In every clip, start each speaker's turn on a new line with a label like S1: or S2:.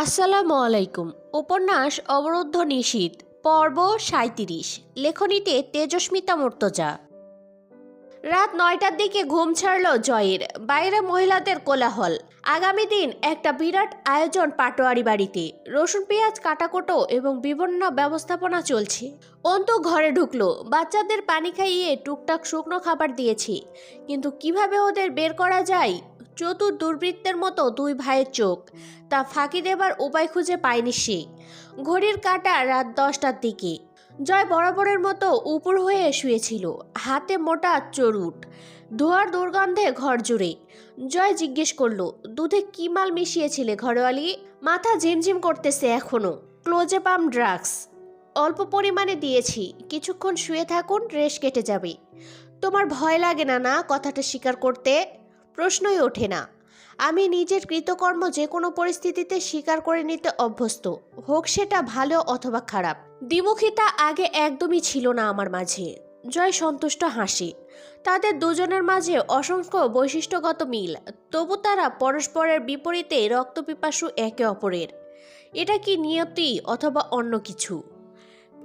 S1: আসসালামু আলাইকুম। উপন্যাস অবরুদ্ধ নিশীত পর্ব সাঁত্রিশ লেখনীতে তেজস্মিতা মূর্তজা। রাত নয়টার দিকে ঘুম ছাড়ল জয়ের, বাইরে মহিলাদের কোলাহল। আগামী দিন একটা বিরাট আয়োজন পাটোয়ারি বাড়িতে। রসুন পেঁয়াজ কাটাকোটো এবং বিভিন্ন ব্যবস্থাপনা চলছে। অন্ত ঘরে ঢুকলো, বাচ্চাদের পানি খাইয়ে টুকটাক শুকনো খাবার দিয়েছি। কিন্তু কীভাবে ওদের বের করা যায়? চতুর দুর্বৃত্তের মতো দুই ভাইয়ের চোখ। তা ফাঁকি দেবার উপায় খুঁজে পায়নি সে। ঘড়ির কাটা রাত দশটার দিকে। জয় বরাবরের মতো উপর হয়ে শুয়েছিল, হাতে মোটা চরুট ধোয়ার দুর্গন্ধে ঘর জুড়ে। জয় জিজ্ঞেস করল, দুধে কি মাল মিশিয়েছিলে ঘরওয়ালি মাথা ঝিমঝিম করতেছে এখনও। ক্লোজেপাম ড্রাগস। অল্প পরিমাণে দিয়েছি, কিছুক্ষণ শুয়ে থাকুন, রেশ কেটে যাবে। তোমার ভয় লাগে না না, কথাটা স্বীকার করতে? প্রশ্নই ওঠে না। আমি নিজের কৃতকর্ম যে কোনো পরিস্থিতিতে স্বীকার করে নিতে অভ্যস্ত, হোক সেটা ভালো অথবা খারাপ। দ্বিমুখিতা আগে একদমই ছিল না আমার মাঝে। জয় সন্তুষ্ট হাসি। তাদের দুজনের মাঝে অসংখ্য বৈশিষ্ট্যগত মিল, তবু তারা পরস্পরের বিপরীতে রক্তপিপাসু একে অপরের। এটা কি নিয়তি অথবা অন্য কিছু?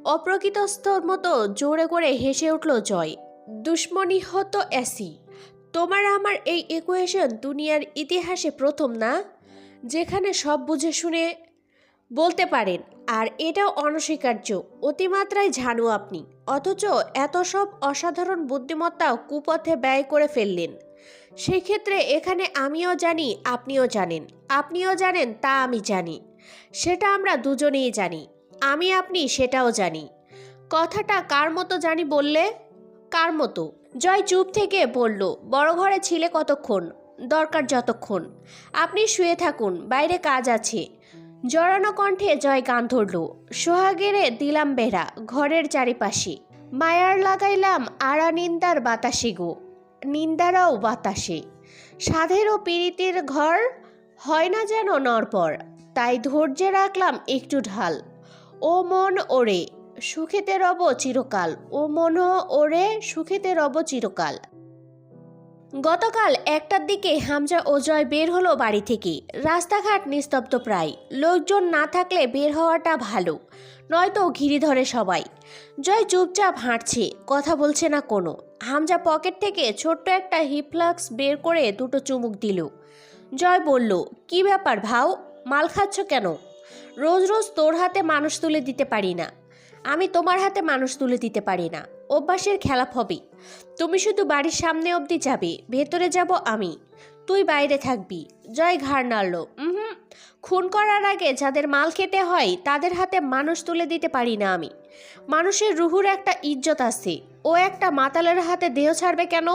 S1: অপ্রকৃতস্থর মতো জোরে করে হেসে উঠল জয়। দুশ্মনী হতো অ্যাসি তোমার আমার এই ইকুয়েশন দুনিয়ার ইতিহাসে প্রথম না? যেখানে সব বুঝে শুনে বলতে পারেন, আর এটাও অনস্বীকার্য। অতিমাত্রায় ঝানু আপনি, অথচ এত সব অসাধারণ বুদ্ধিমত্তা কুপথে ব্যয় করে ফেললেন। সেক্ষেত্রে এখানে আমিও জানি, আপনিও জানেন। আপনিও জানেন, তা আমি জানি। সেটা আমরা দুজনেই জানি। আমি, আপনি, সেটাও জানি। কথাটা কার মতো জানি বললে? কার মতো? জয় চুপ থেকে বলল, বড় ঘরে ছিলে কতক্ষণ? দরকার যতক্ষণ। আপনি শুয়ে থাকুন, বাইরে কাজ আছে। জড়ানো কণ্ঠে জয় গান ধরল, সোহাগেরে দিলাম বেড়া, ঘরের চারিপাশে। মায়ার লাগাইলাম আড়া নিন্দার বাতাসে গো, নিন্দারাও বাতাসে। সাধেরও পীড়িতের ঘর, হয় না যেন নরপর তাই ধৈর্যে রাখলাম একটু ঢাল। ও মন ওরে সুখেতে রব চিরকাল, ও মন ওরে সুখেতে রব চিরকাল। গতকাল একটার দিকে হামজা ও জয় বের হলো বাড়ি থেকে। রাস্তাঘাট নিস্তব্ধ প্রায়। লোকজন না থাকলে বের হওয়াটা ভালো। নয়তো ঘিরে ধরে সবাই। জয় চুপচাপ হাঁটছে, কথা বলছে না কোনো। হামজা পকেট থেকে ছোট্ট একটা হিপলাক্স বের করে দুটো চুমুক দিল। জয় বলল, কি ব্যাপার ভাও? মাল খাচ্ছ কেন? রোজ রোজ তোর হাতে মানুষ তুলে দিতে পারি না। আমি তোমার হাতে মানুষ তুলে দিতে পারি না। অভ্যাসের খেলাপ হবে। তুমি শুধু বাড়ির সামনে অবধি যাবে, ভেতরে যাব আমি। তুই বাইরে থাকবি। জয় ঘাড় নাড়ল হুম খুন করার আগে যাদের মাল খেতে হয়, তাদের হাতে মানুষ তুলে দিতে পারি না আমি। মানুষের রুহুর একটা ইজ্জত আছে। ও একটা মাতালের হাতে দেহ ছাড়বে কেন?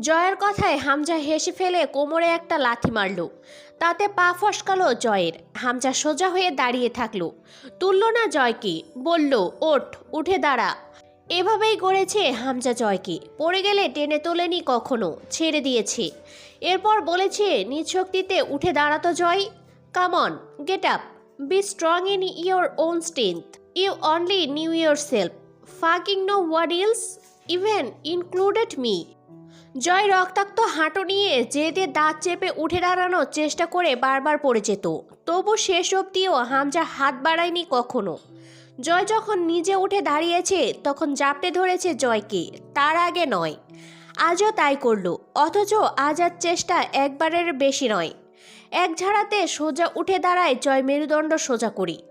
S1: জয়ের কথায় হামজা হেসে ফেলে কোমরে একটা লাথি মারল। তাতে পা ফসকালো জয়ের। হামজা সোজা হয়ে দাঁড়িয়ে থাকল। তুলল না জয়কে, বলল, ওঠ, উঠে দাঁড়া। এভাবেই গড়েছে হামজা জয়কে। পড়ে গেলে টেনে তোলেনি কখনো, ছেড়ে দিয়েছে। এরপর বলেছে, নিজ শক্তিতে উঠে দাঁড়াতো Joy. Come on get up be strong in your own strength you only knew yourself fucking no what else even included me Joy রক্তাক্ত হাঁটো নিয়ে জেদে দাঁত চেপে উঠে দাঁড়ানোর চেষ্টা করে বারবার পড়ে যেত। তবু শেষ অবধিও হামজা হাত বাড়ায়নি কখনো। জয় যখন নিজে উঠে দাঁড়িয়েছে, তখন জাপটে ধরেছে জয়কে, তার আগে নয়। আজও তাই করল, অথচ আজ আর চেষ্টা একবারের বেশি নয়। এক ঝাড়াতে সোজা উঠে দাঁড়ায় জয় মেরুদণ্ড সোজা করি।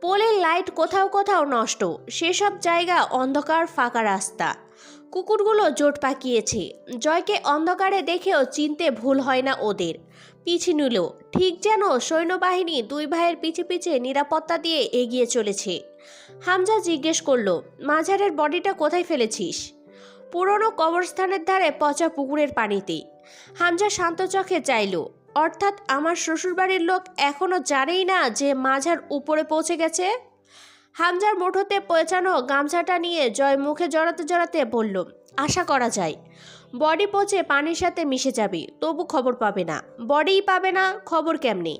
S1: পোলের লাইট কোথাও কোথাও নষ্ট, সেসব জায়গা অন্ধকার ফাঁকা রাস্তা। কুকুরগুলো জোট পাকিয়েছে। জয়কে অন্ধকারে দেখেও চিনতে ভুল হয় না ওদের। পিছি নিল। ঠিক যেন সৈন্যবাহিনী দুই ভাইয়ের পিছে পিছে নিরাপত্তা দিয়ে এগিয়ে চলেছে। হামজা জিজ্ঞেস করল, মাঝারের বডিটা কোথায় ফেলেছিস? পুরনো কবরস্থানের ধারে পচা পুকুরের পানিতে। হামজা শান্ত চোখে চাইল, অর্থাৎ আমার শ্বশুরবাড়ির লোক এখনও জানেই না যে মাঝার উপরে পৌঁছে গেছে? হামজার মুঠোতে পৌঁছানো গামছাটা নিয়ে জয় মুখে জড়াতে জড়াতে বলল, আশা করা যায়। বডি পচে পানির সাথে মিশে যাবে, তবু খবর পাবে না। বডিই পাবে না, খবর কেমনে?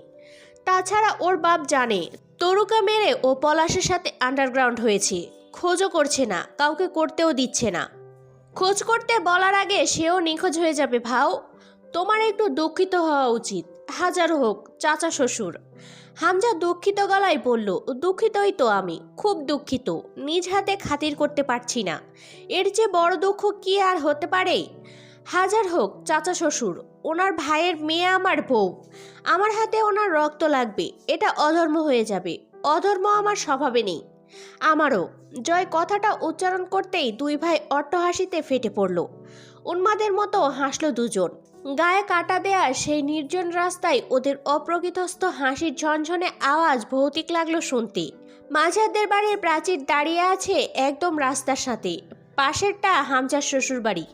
S1: তাছাড়া ওর বাপ জানে, তরুকা মেরে ও পলাশের সাথে আন্ডারগ্রাউন্ড হয়েছে। খোঁজও করছে না, কাউকে করতেও দিচ্ছে না। খোঁজ করতে বলার আগে সেও নিখোঁজ হয়ে যাবে ভাও। তোমার একটু দুঃখিত হওয়া উচিত। হাজার হোক, চাচা শ্বশুর। হামজা দুঃখিত গলায় বলল, দুঃখিতই তো আমি, খুব দুঃখিত। নিজ হাতে খাতির করতে পারছি না। এর যে বড় দুঃখ কি আর হতে পারে? হাজার হোক, চাচা শ্বশুর, ওনার ভাইয়ের মেয়ে আমার বউ। আমার হাতে ওনার রক্ত লাগবে, এটা অধর্ম হয়ে যাবে। অধর্ম আমার স্বভাবে নেই। আমারও। জয় কথাটা উচ্চারণ করতেই দুই ভাই অট্টহাসিতে ফেটে পড়ল। উন্মাদের মতো হাসলো দুজন। গায়ে কাটা দেয়া সেই নির্জন রাস্তায় ওদের অপ্রকৃতস্থ হাসির ঝনঝনে আওয়াজ ভৌতিক লাগল শুনতে। মাঝারদের বাড়ির প্রাচীর দাঁড়িয়ে আছে একদম রাস্তার সাথে। পাশেরটা হামজার শ্বশুর বাড়ি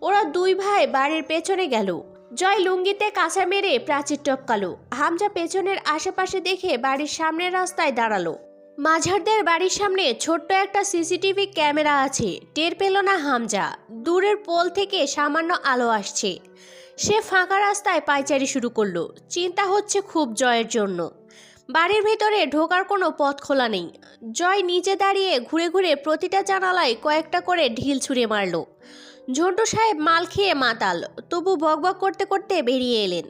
S1: ওরা দুই ভাই বাড়ির পেছনে গেল। জয় লুঙ্গিতে কাঁচা মেরে প্রাচীর টপকালো। হামজা পেছনের আশেপাশে দেখে বাড়ির সামনের রাস্তায় দাঁড়াল। মাঝারদের বাড়ির সামনে ছোট্ট একটা সিসিটিভি ক্যামেরা আছে। টের পেল না হামজা। দূরের পোল থেকে সামান্য আলো আসছে। সে ফাঁকা রাস্তায় পায়চারি শুরু করল। চিন্তা হচ্ছে খুব জয়ের জন্য। বাড়ির ভেতরে ঢোকার কোনো পথ খোলা নেই। জয় নিচে দাঁড়িয়ে ঘুরে ঘুরে প্রতিটা জানালায় কয়েকটা করে ঢিল ছুঁড়ে মারল। ঝন্টু সাহেব মাল খেয়ে মাতাল, তবু বকবক করতে করতে বেরিয়ে এলেন।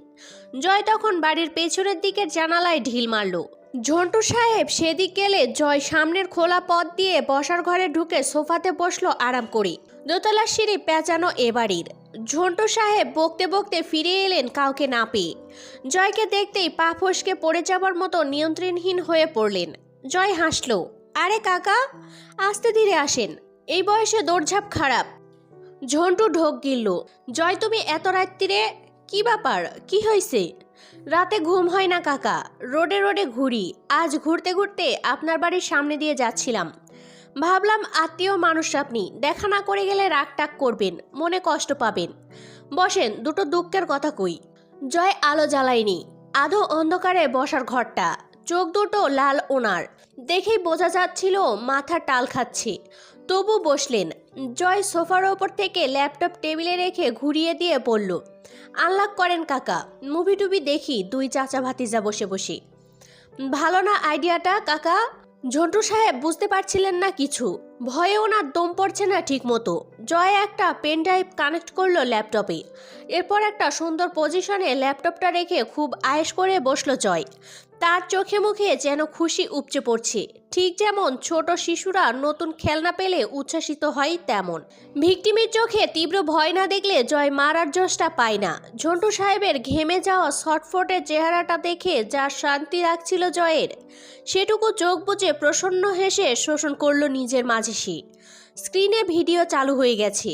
S1: জয় তখন বাড়ির পেছনের দিকের জানালায় ঢিল মারল। ঝন্টু সাহেব সেদিক গেলে জয় সামনের খোলা পথ দিয়ে বসার ঘরে ঢুকে সোফাতে বসল আরাম করে দোতলার সিঁড়ি পেঁচানো এ বাড়ির ঝন্টু সাহেব বকতে বকতে ফিরে এলেন কাউকে না পেয়ে। জয়কে দেখতেই পা ফসকে পড়ে যাবার মতো নিয়ন্ত্রণহীন হয়ে পড়লেন। জয় হাসলো, আরে কাকা, আস্তে ধীরে আসেন। এই বয়সে দৌড়ঝাঁপ খারাপ। ঝন্টু ঢোক গিলল, জয় তুমি এত রাত্রিরে কি ব্যাপার? কি হয়েছে রাতে ঘুম হয় না, কাকা। রোডে রোডে ঘুরি। আজ ঘুরতে ঘুরতে আপনার বাড়ির সামনে দিয়ে যাচ্ছিলাম। ভাবলাম আত্মীয় মানুষ আপনি, দেখা না করে গেলে রাগ টাক করবেন, মনে কষ্ট পাবেন। বসেন, দুটো দুঃখের কথা কই। জয় আলো জ্বালায়নি। আধো অন্ধকারে বসার ঘরটা। চোখ দুটো লাল ওনার। দেখেই বোঝা যাচ্ছিল মাথা টাল খাচ্ছে। তবু বসলেন। জয় সোফার ওপর থেকে ল্যাপটপ টেবিলে রেখে ঘুরিয়ে দিয়ে বলল আনলাক করেন কাকা। মুভি টুভি দেখি দুই চাচা ভাতিজা বসে বসে। ভালো না আইডিয়াটা, কাকা? ঝন্টু সাহেব, বুঝতে পারছিলেন না কিছু। ভয়ে ওনার দম পড়ছে না ঠিক মতো জয় একটা পেন ড্রাইভ কানেক্ট করল ল্যাপটপে। এরপর একটা সুন্দর পজিশনে ল্যাপটপটা রেখে খুব আয়েস করে বসল জয়। তার চোখে মুখে যেন খুশি উপচে পড়ছে। ঠিক যেমন ছোট শিশুরা নতুন খেলনা পেলে উচ্ছ্বাসিত হয় তেমন। ভিকটিমের চোখে তীব্র ভয় না দেখলে জয় মারার জশটা পায় না। ঝন্টু সাহেবের ঘেমে যাওয়া শর্টফোটের চেহারাটা দেখে যা শান্তি রাখছিল জয়ের, সেটুকু চোখ বুজে প্রসন্ন হেসে শোষণ করল নিজের মাঝে সে স্ক্রিনে ভিডিও চালু হয়ে গেছে।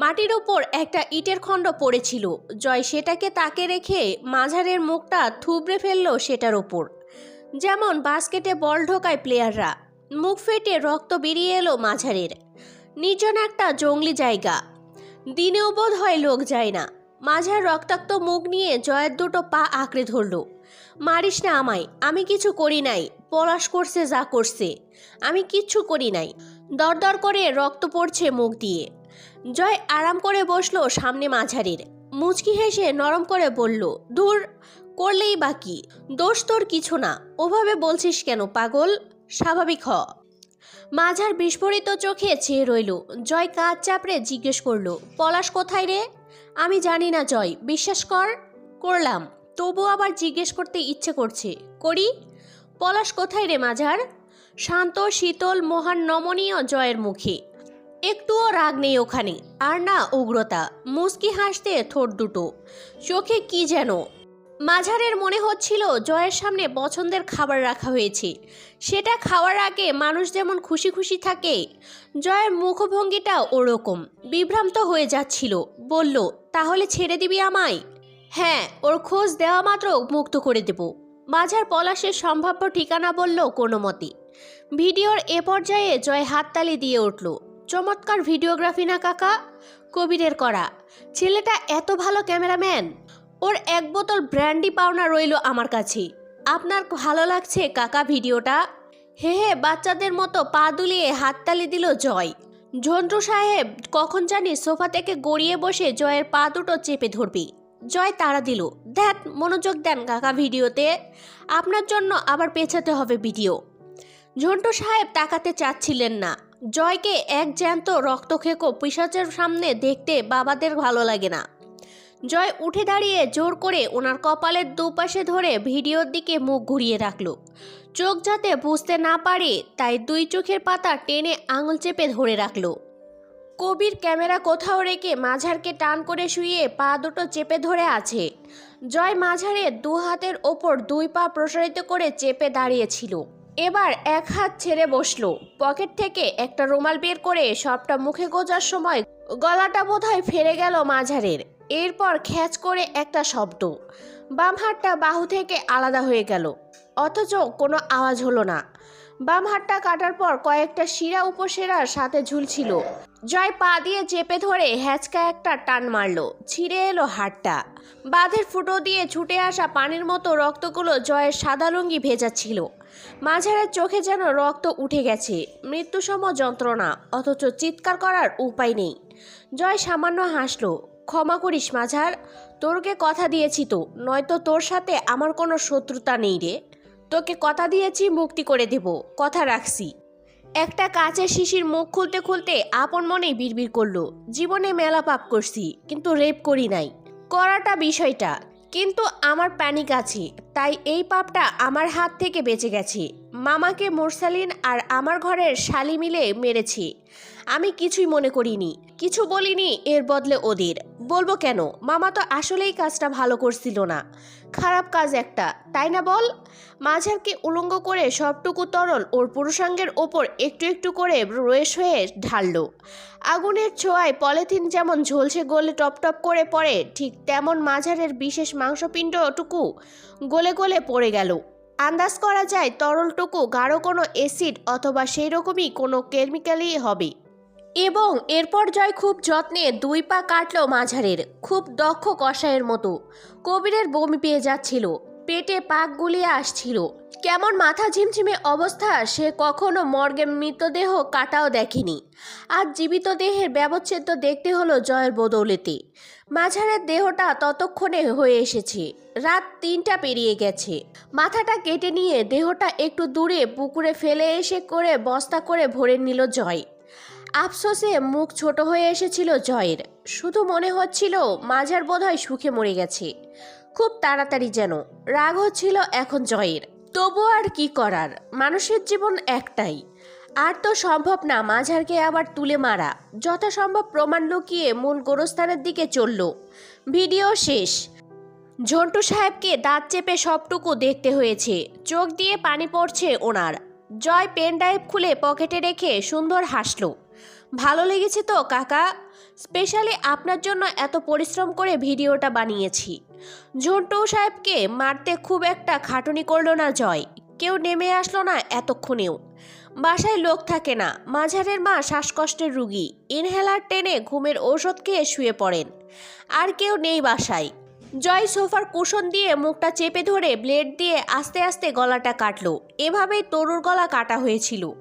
S1: মাটির ওপর একটা ইটের খণ্ড পড়েছিল। জয় সেটাকে তাকে রেখে মাঝারের মুখটা থুবড়ে ফেলল সেটার ওপর। যেমন বাস্কেটে বল ঢোকায় প্লেয়াররা। মুখ ফেটে রক্ত বেরিয়ে এলো মাঝারের। নির্জন একটা জঙ্গলি জায়গা। দিনেও বোধ হয় লোক যায় না। মাঝার রক্তাক্ত মুখ নিয়ে জয়ের দুটো পা আঁকড়ে ধরলো। মারিস না আমায়, আমি কিছু করি নাই। পলাশ করছে, যা করছে। আমি কিচ্ছু করি নাই। দরদর করে রক্ত পড়ছে মুখ দিয়ে। জয় আরাম করে বসল সামনে মাঝারির। মুচকি হেসে নরম করে বলল, দূর করলেই বাকি দোষ তোর কিছু না। ওভাবে বলছিস কেন, পাগল? স্বাভাবিক হ। মাঝার বিস্ফোরিত চোখে চেয়ে রইল। জয় কাজ চাপড়ে জিজ্ঞেস করল, পলাশ কোথায় রে? আমি জানি না জয়, বিশ্বাস কর, করলাম। তবু আবার জিজ্ঞেস করতে ইচ্ছে করছে, করি? পলাশ কোথায় রে মাঝার? শান্ত, শীতল, মহান, নমনীয় জয়ের মুখে। একটুও রাগ নেই ওখানে। আর না উগ্রতা। মুস্কি হাসতে ঠোঁট দুটো। চোখে কি যেন। মাঝারের মনে হচ্ছিল জয়ের সামনে পছন্দের খাবার রাখা হয়েছে। সেটা খাওয়ার আগে মানুষ যেমন খুশি খুশি থাকে, জয়ের মুখভঙ্গিটা ওরকম। বিভ্রান্ত হয়ে যাচ্ছিল। বলল, তাহলে ছেড়ে দিবি আমায়? হ্যাঁ ওর খোঁজ দেওয়া মাত্র মুক্ত করে দেব। মাঝার পলাশের সম্ভাব্য ঠিকানা বলল কোনো মতে ভিডিওর এ পর্যায়ে জয় হাততালি দিয়ে উঠল। চমৎকার ভিডিওগ্রাফি না, কাকা? কবিরের করা। ছেলেটা এত ভালো ক্যামেরাম্যান। ওর এক বোতল ব্র্যান্ডি পাওনা রইল আমার কাছে। আপনার ভালো লাগছে, কাকা, ভিডিওটা? হে হে, বাচ্চাদের মতো পা দুলিয়ে হাততালি দিল জয়। ঝন্টু সাহেব, কখন জানি সোফা থেকে গড়িয়ে বসে জয়ের পা দুটো চেপে ধরবি। জয় তাড়া দিল। দেখ, মনোযোগ দেন, কাকা, ভিডিওতে। আপনার জন্য আবার পেছাতে হবে ভিডিও। ঝন্টু সাহেব তাকাতে চাচ্ছিলেন না। জয়কে এক জ্যান্ত রক্তখেকো পিসাচের সামনে দেখতে বাবাদের ভালো লাগে না। জয় উঠে দাঁড়িয়ে জোর করে ওনার কপালের দুপাশে ধরে ভিডিওর দিকে মুখ ঘুরিয়ে রাখল। চোখ যাতে বুঝতে না পারে, তাই দুই চোখের পাতা টেনে আঙুল চেপে ধরে রাখল। কবির ক্যামেরা কোথাও রেখে মাঝারকে টান করে শুয়ে পা দুটো চেপে ধরে আছে। জয় মাঝারে দু হাতের ওপর দুই পা প্রসারিত করে চেপে দাঁড়িয়েছিল। এবার এক হাত ছেড়ে বসল। পকেট থেকে একটা রুমাল বের করে সবটা মুখে গোজার সময় গলাটা বোধহয় ফেরে গেল মাঝারের। এরপর খ্যাচ করে একটা শব্দ। বাম হাতটা বাহু থেকে আলাদা হয়ে গেল। অথচ কোনো আওয়াজ হলো না। বাম হাতটা কাটার পর কয়েকটা শিরা উপশিরার সাথে ঝুলছিল। জয় পা দিয়ে চেপে ধরে হ্যাচকা একটা টান মারলো। ছিঁড়ে এলো হাটটা বাঁধের ফুটো দিয়ে ছুটে আসা পানির মতো রক্তগুলো জয়ের সাদা লুঙ্গি ভেজাচ্ছিল। মাঝারের চোখে যেন রক্ত উঠে গেছে। মৃত্যুসম যন্ত্রণা, অথচ চিৎকার করার উপায় নেই। জয় সামান্য হাসলো, ক্ষমা করিস মাঝার, তোরকে কথা দিয়েছি তো, নয়তো তোর সাথে আমার কোনো শত্রুতা নেই রে। তোকে কথা দিয়েছি, মুক্তি করে দেব। কথা রাখছি। একটা কাচের শিশির মুখ খুলতে খুলতে আপন মনেই বিড়বিড় করল। জীবনে মেলা পাপ করছি, কিন্তু রেপ করি নাই। করাটা বিষয়টা, কিন্তু আমার প্যানিক আছে, তাই এই পাপটা আমার হাত থেকে বেঁচে গেছে। মামাকে মোরসালিন আর আমার ঘরের শালি মিলে মেরেছে। আমি কিছুই মনে করিনি, কিছু বলিনি এর বদলে ওদের। বলব কেন? মামা তো আসলেই কাজটা ভালো করছিল না। খারাপ কাজ একটা, তাই না বল? মাঝারকে উলঙ্গ করে সবটুকু তরল ওর পুরুষাঙ্গের ওপর একটু একটু করে রয়েস হয়ে ঢাললো। আগুনের ছোঁয়ায় পলিথিন যেমন ঝলসে গলে টপ টপ করে পড়ে, ঠিক তেমন মাঝারের বিশেষ মাংসপিণ্ডটুকু গলে গলে পড়ে গেল। আন্দাজ করা যায় তরলটুকু গাঢ় কোনো অ্যাসিড অথবা সেই রকমই কোনো কেমিক্যালই হবে। এবং এরপর জয় খুব যত্নে দুই পা কাটলো মাঝারের, খুব দক্ষ কষায়ের মতো। কবিরের বমি পেয়ে যাচ্ছিল, পেটে পাক গুলিয়ে আসছিল। কেমন মাথা ঝিমঝিমে অবস্থা, সে কখনো মর্গে মৃতদেহ কাটাও দেখেনি। আর জীবিত দেহের ব্যবচ্ছেদ্য দেখতে হলো জয়ের বদৌলেতে। মাঝারের দেহটা ততক্ষণে হয়ে এসেছে, রাত তিনটা পেরিয়ে গেছে। মাথাটা কেটে নিয়ে দেহটা একটু দূরে পুকুরে ফেলে এসে করে বস্তা করে ভরে নিল জয়। আফসোসে মুখ ছোট হয়ে এসেছিল জয়ের। শুধু মনে হচ্ছিল মাঝার বোধহয় সুখে মরে গেছে। খুব তাড়াতাড়ি যেন। রাগ হচ্ছিল এখন জয়ের। তবু আর কি করার? মানুষের জীবন একটাই। আর তো সম্ভব না মাঝারকে আবার তুলে মারা। যথাসম্ভব প্রমাণ লুকিয়ে মূল গোরস্থানের দিকে চলল। ভিডিও শেষ। ঝন্টু সাহেবকে দাঁত চেপে সবটুকু দেখতে হয়েছে। চোখ দিয়ে পানি পড়ছে ওনার। জয় পেন ড্রাইভ খুলে পকেটে রেখে সুন্দর হাসলো। ভালো লেগেছে তো, কাকা? স্পেশালি আপনার জন্য এত পরিশ্রম করে ভিডিওটা বানিয়েছি। ঝন্টু সাহেবকে মারতে খুব একটা খাটুনি করল না জয়। কেউ নেমে আসলো না এতক্ষণেও। বাসায় লোক থাকে না। মাঝারের মা শ্বাসকষ্টের রুগী। ইনহেলার টেনে ঘুমের ঔষধ খেয়ে শুয়ে পড়েন। আর কেউ নেই বাসায়। জয় সোফার কুশন দিয়ে মুখটা চেপে ধরে ব্লেড দিয়ে আস্তে আস্তে গলাটা কাটলো। এভাবেই তরুর গলা কাটা হয়েছিল।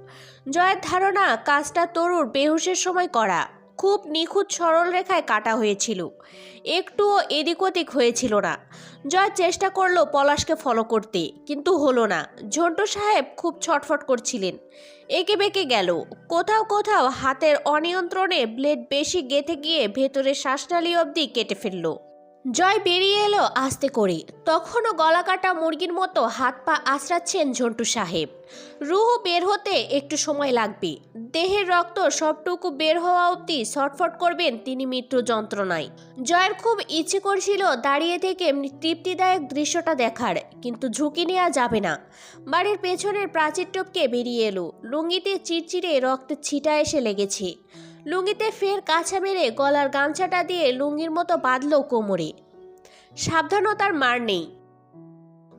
S1: জয়ের ধারণা, কাজটা তরুর বেহুশের সময় করা। খুব নিখুঁত সরল রেখায় কাটা হয়েছিল। একটুও এদিক ওদিক হয়েছিল না। জয় চেষ্টা করল পলাশকে ফলো করতে, কিন্তু হলো না। ঝন্টু সাহেব খুব ছটফট করছিলেন। একে বেঁকে গেল। কোথাও কোথাও হাতের অনিয়ন্ত্রণে ব্লেড বেশি গেঁথে গিয়ে ভেতরে শ্বাসনালী অবধি কেটে ফেলল। জয় বেরিয়ে এলো আস্তে করে তখনও গলা কাটা মুরগির মতো হাত পা আঁচড়াচ্ছেন ঝন্টু সাহেব। রুহ বের হতে একটু সময় লাগবে দেহের রক্ত সবটুকু বের হওয়া অবধি ছটফট করবেন তিনি মৃত্যু যন্ত্রণায়। জয়ের খুব ইচ্ছে করছিল দাঁড়িয়ে থেকে তৃপ্তিদায়ক দৃশ্যটা দেখার, কিন্তু ঝুঁকি নেওয়া যাবে না। বাড়ির পেছনের প্রাচীর টপকে বেরিয়ে এলো। লুঙ্গিতে চিরচিরে রক্তের ছিটা এসে লেগেছে। লুঙ্গিতে ফের কাছা মেরে গলার গামছাটা দিয়ে লুঙ্গির মতো বাঁধল কোমরে। সাবধানতার মার নেই।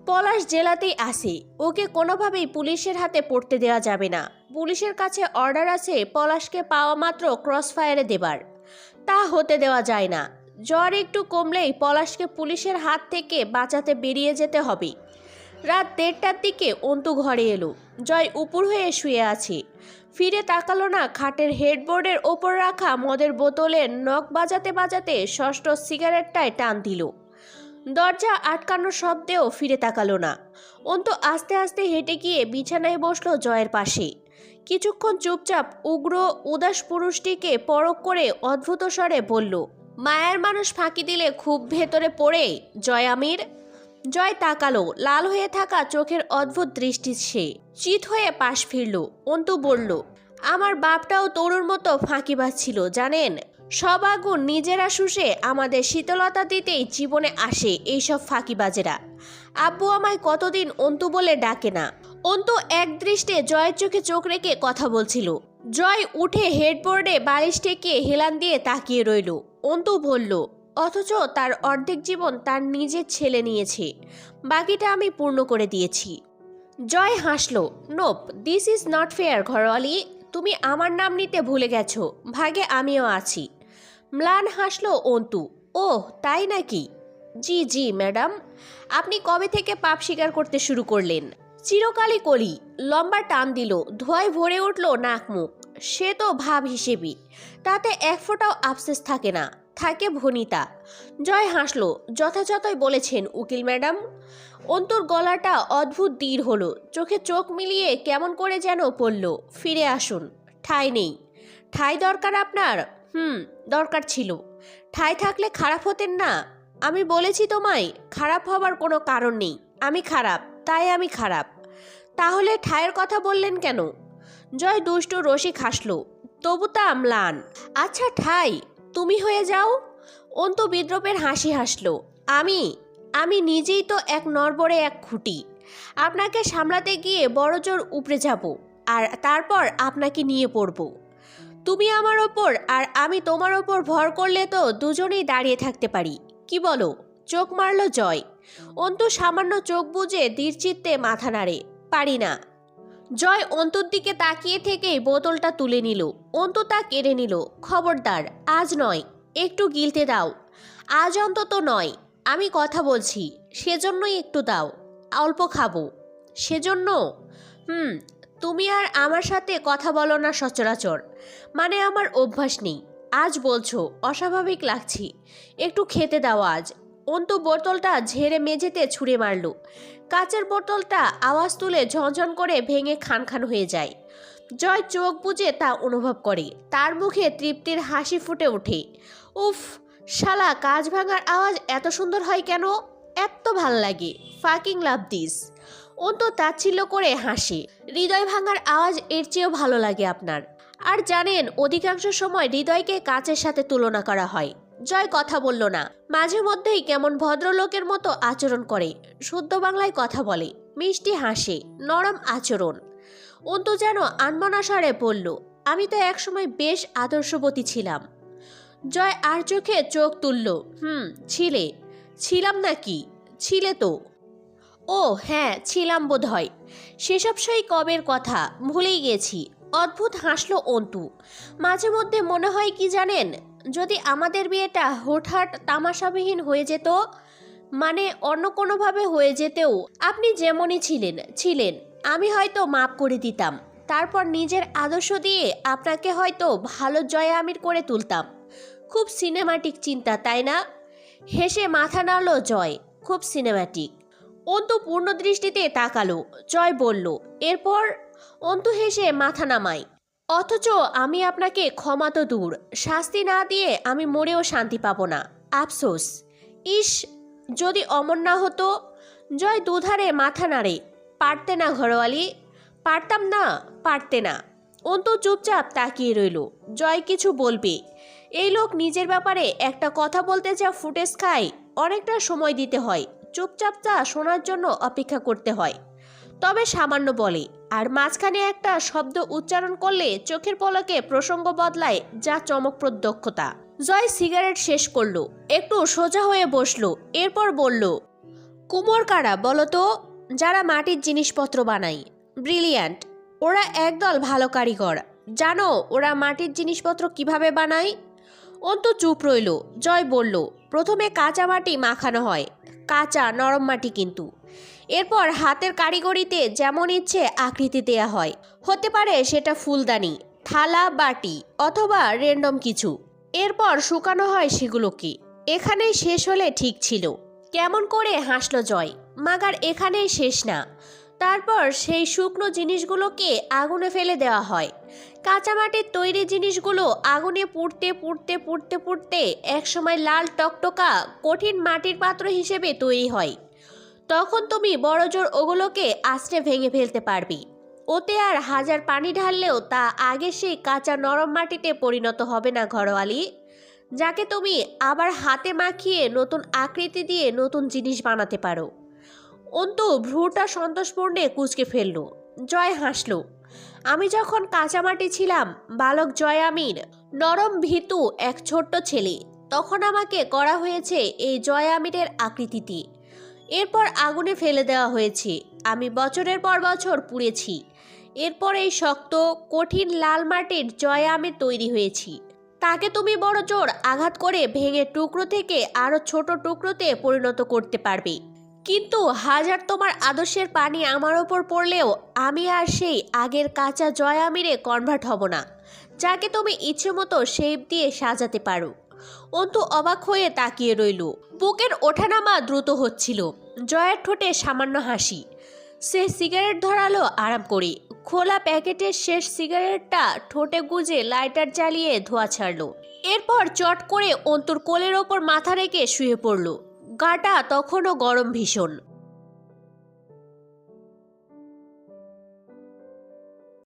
S1: পলাশ জেলাতেই আসে ওকে কোনোভাবেই পুলিশের হাতে পড়তে দেওয়া যাবে না। পুলিশের কাছে অর্ডার আছে পলাশকে পাওয়া মাত্র ক্রস ফায়ারে দেবার। তা হতে দেওয়া যায় না। জ্বর একটু কমলেই পলাশকে পুলিশের হাত থেকে বাঁচাতে বেরিয়ে যেতে হবে। রাত দেড়টার দিকে অন্তু ঘরে এলো। জয় উপর হয়ে শুয়ে আছে। ফিরে তাকালো না খাটের হেডবোর্ডের ওপর রাখা মদের বোতলের নখ বাজাতে বাজাতে ষষ্ঠ সিগারেটটায় টান দিল। দরজা আটকানোর শব্দেও ফিরে তাকালো না। অন্তু আস্তে আস্তে হেঁটে গিয়ে বিছানায় বসল জয়ের পাশে। কিছুক্ষণ চুপচাপ উগ্র, উদাস পুরুষটিকে পরক করে অদ্ভুত স্বরে বলল, মায়ের মানুষ ফাঁকি দিলে খুব ভেতরে পড়ে, জয় আমির। জয় তাকালো, লাল হয়ে থাকা চোখের অদ্ভুত দৃষ্টি সে। চিত হয়ে পাশ ফিরল, অন্তু বলল, আমার বাপটাও তরুর মতো ফাঁকিবাজ ছিল, জানেন? সব আগুন নিজেরা শুষে আমাদের শীতলতা দিতেই জীবনে আসে এইসব ফাঁকিবাজেরা। আব্বু আমায় কতদিন অন্তু বলে ডাকে না? অন্তু এক দৃষ্টে জয়ের চোখে চোখ রেখে কথা বলছিল। জয় উঠে হেডবোর্ডে বালিশ টেকে হেলান দিয়ে তাকিয়ে রইল। অন্তু বলল অথচ তার অর্ধেক জীবন তার নিজের ছেলে নিয়েছে। বাকিটা আমি পূর্ণ করে দিয়েছি। জয় হাসলো, nope this is not fair Gharwali তুমি আমার নাম নিতে ভুলে গেছো, ভাগে আমিও আছি। ম্লান হাসলো, অন্তু, ওহ, তাই নাকি? জি জি, ম্যাডাম। আপনি কবে থেকে পাপ স্বীকার করতে শুরু করলেন? চিরকালই কলি। লম্বা টান দিল, ধোয়ায় ভরে উঠল নাক মুখ। সে তো ভাব হিসেবই তাতে এক ফোঁটাও আফসেস থাকে না। থাকে ভনিতা। জয় হাসলো, যথাযথই বলেছেন, উকিল ম্যাডাম, অন্তর গলাটা অদ্ভুত দীর হলো, চোখে চোখ মিলিয়ে কেমন করে যেন পড়ল, ফিরে আসুন, ঠাই নেই। ঠাই দরকার আপনার? হুম, দরকার ছিল। ঠাই থাকলে খারাপ হতেন না। আমি বলেছি তোমায়, খারাপ হবার কোনো কারণ নেই, আমি খারাপ, তাই আমি খারাপ। তাহলে ঠায়ের কথা বললেন কেন? জয় দুষ্ট রসিক হাসলো, তবু তা ম্লান। আচ্ছা ঠাই তুমি হয়ে যাও। অন্তু বিদ্রোপের হাসি হাসলো। আমি আমি নিজেই তো এক নরবরে এক খুঁটি। আপনাকে সামলাতে গিয়ে বড় জোর উপড়ে যাব, আর তারপর আপনাকে নিয়ে পড়ব। তুমি আমার ওপর আর আমি তোমার ওপর ভর করলে তো দুজনেই দাঁড়িয়ে থাকতে পারি। কি বলো? চোখ মারল জয়। অন্তু সামান্য চোখ বুজে দৃঢ়চিত্তে মাথা নাড়ে। পারি না। জয় অন্তুর দিকে তাকিয়ে থেকেই বোতলটা তুলে নিল। অন্তু তা কেড়ে নিল। খবরদার, আজ নয়। একটু গিলতে দাও। আজ অন্তত নয়। আমি কথা বলছি। সেজন্যই একটু দাও। অল্প খাব। সেজন্য? হুম, তুমি আর আমার সাথে কথা বলো না সচরাচর। মানে আমার অভ্যাস নেই। আজ বলছো, অস্বাভাবিক লাগছি। একটু খেতে দাও আজ। অন্তু বোতলটা ঝেড়ে মেঝেতে ছুঁড়ে মারল। কাচের বোতলটা আওয়াজ তুলে ঝনঝন করে ভেঙে খান খান হয়ে যায়। জয় চোখ বুজে তা অনুভব করে। তার মুখে তৃপ্তির হাসি ফুটে ওঠে। উফ, শালা, কাজ ভাঙার আওয়াজ এত সুন্দর হয় কেন? এত ভালো লাগে। Fucking love this. অন্ত তাচ্ছিল্য করে হাসে। হৃদয় ভাঙার আওয়াজ এর চেয়েও ভালো লাগে আপনার। আর জানেন, অধিকাংশ সময় হৃদয়কে কাচের সাথে তুলনা করা হয়। জয় কথা বলল না। মাঝে মধ্যেই কেমন ভদ্রলোকের মতো আচরণ করে। শুদ্ধ বাংলায় কথা বলে। মিষ্টি হাসে। নরম আচরণ। অন্তু যেন আনমনাসারে বলল, আমি তো একসময় বেশ আদর্শবতী ছিলাম। জয় আর চোখে চোখ তুলল, হুম, ছিলে। ছিলাম নাকি ছিলে তো। ও হ্যাঁ ছিলাম বোধ হয় সেসব সেই কবের কথা? ভুলেই গেছি। অদ্ভুত হাসলো অন্তু। মাঝে মধ্যে মনে হয় কি জানেন? যদি আমাদের বিয়েটা হঠাৎ তামাশাবিহীন হয়ে যেত মানে অন্য কোনোভাবে হয়ে যেতেও, আপনি যেমনই ছিলেন ছিলেন, আমি হয়তো মাপ করে দিতাম। তারপর নিজের আদর্শ দিয়ে আপনাকে হয়তো ভালো জয় আমির করে তুলতাম। খুব সিনেমাটিক চিন্তা, তাই না? হেসে মাথা নাড়ল জয়, খুব সিনেমাটিক অন্তু পূর্ণ দৃষ্টিতে তাকালো, জয় বলল, এরপর? অন্তু হেসে মাথা নামায় অথচ আমি আপনাকে ক্ষমা তো দূর। শাস্তি না দিয়ে আমি মরেও শান্তি পাবো না। আফসোস। ইস, যদি অমর না হতো, জয় দুধারে মাথা নাড়ে। পারতে না ঘরোয়ালি। পারতাম না, পারতে না। অন্তু চুপচাপ তাকিয়ে রইল। জয় কিছু বলবে। এই লোক নিজের ব্যাপারে একটা কথা বলতে যা ফুটেজ খায়, অনেকটা সময় দিতে হয়। চুপচাপ তা শোনার জন্য অপেক্ষা করতে হয়। তবে সামান্য বলে আর মাঝখানে একটা শব্দ উচ্চারণ করলে চোখের পলকে প্রসঙ্গ বদলায় যা চমকপ্রদ দক্ষতা। জয় সিগারেট শেষ করল, একটু সোজা হয়ে বসল, এরপর বলল, কুমোর কারা বলো তো? যারা মাটির জিনিসপত্র বানায়। ব্রিলিয়ান্ট, ওরা একদল ভালো কারিগর। জানো ওরা মাটির জিনিসপত্র কীভাবে বানায়? অন্ত চুপ রইল। জয় বলল, প্রথমে কাঁচা মাটি মাখানো হয়। কাঁচা নরম মাটি কিন্তু। এরপর হাতের কারিগরিতে যেমন ইচ্ছে আকৃতি দেয়া হয়। হতে পারে সেটা ফুলদানি, থালা, বাটি অথবা রেন্ডম কিছু। এরপর শুকানো হয় সেগুলোকে। এখানেই শেষ হলে ঠিক ছিল। কেমন করে হাসলো জয়। মাগার এখানেই শেষ না। তারপর সেই শুকনো জিনিসগুলোকে আগুনে ফেলে দেওয়া হয়। কাঁচামাটির তৈরি জিনিসগুলো আগুনে পুড়তে পুড়তে পুড়তে পুড়তে একসময় লাল টকটকা কঠিন মাটির পাত্র হিসেবে তৈরি হয়। তখন তুমি বড় জোর ওগুলোকে আস্তে ভেঙে ফেলতে পারবে। ওতে আর হাজার পানি ঢাললেও তা আগে সেই কাঁচা নরম মাটিতে পরিণত হবে না ঘরোয়ালি। যাকে তুমি আবার হাতে মাখিয়ে নতুন আকৃতি দিয়ে নতুন জিনিস বানাতে পারো। অন্তু ভ্রুটা সন্তোষপূর্ণে কুচকে ফেলল। জয় হাসল। আমি যখন কাঁচামাটি ছিলাম, বালক জয় আমির, নরম ভীতু এক ছোট্ট ছেলে। তখন আমাকে করা হয়েছে এই জয় আমিরের আকৃতিতে এরপর আগুনে ফেলে দেওয়া হয়েছে। আমি বছরের পর বছর পুড়েছি। এরপর এই শক্ত, কঠিন লাল মাটির জয় আমির তৈরি হয়েছি। তাকে তুমি বড় জোর আঘাত করে ভেঙে টুকরো থেকে আরও ছোট টুকরোতে পরিণত করতে পারবে। কিন্তু হাজার তোমার আদর্শের পানি আমার ওপর পড়লেও আমি আর সেই আগের কাঁচা জয় আমিরে কনভার্ট হব না। যাকে তুমি ইচ্ছে মতো শেপ দিয়ে সাজাতে পারো। অন্তু অবাক হয়ে তাকিয়ে রইল। বুকের ওঠানামা দ্রুত হচ্ছিল। জয়ের ঠোঁটে সামান্য হাসি। সে সিগারেট ধরালো আরাম করে খোলা প্যাকেটের শেষ সিগারেটটা ঠোঁটে গুজে লাইটার জ্বালিয়ে ধোয়া ছাড়লো। এরপর চট করে অন্তর কোলের ওপর মাথা রেখে শুয়ে পড়ল। গাটা তখনও গরম ভীষণ।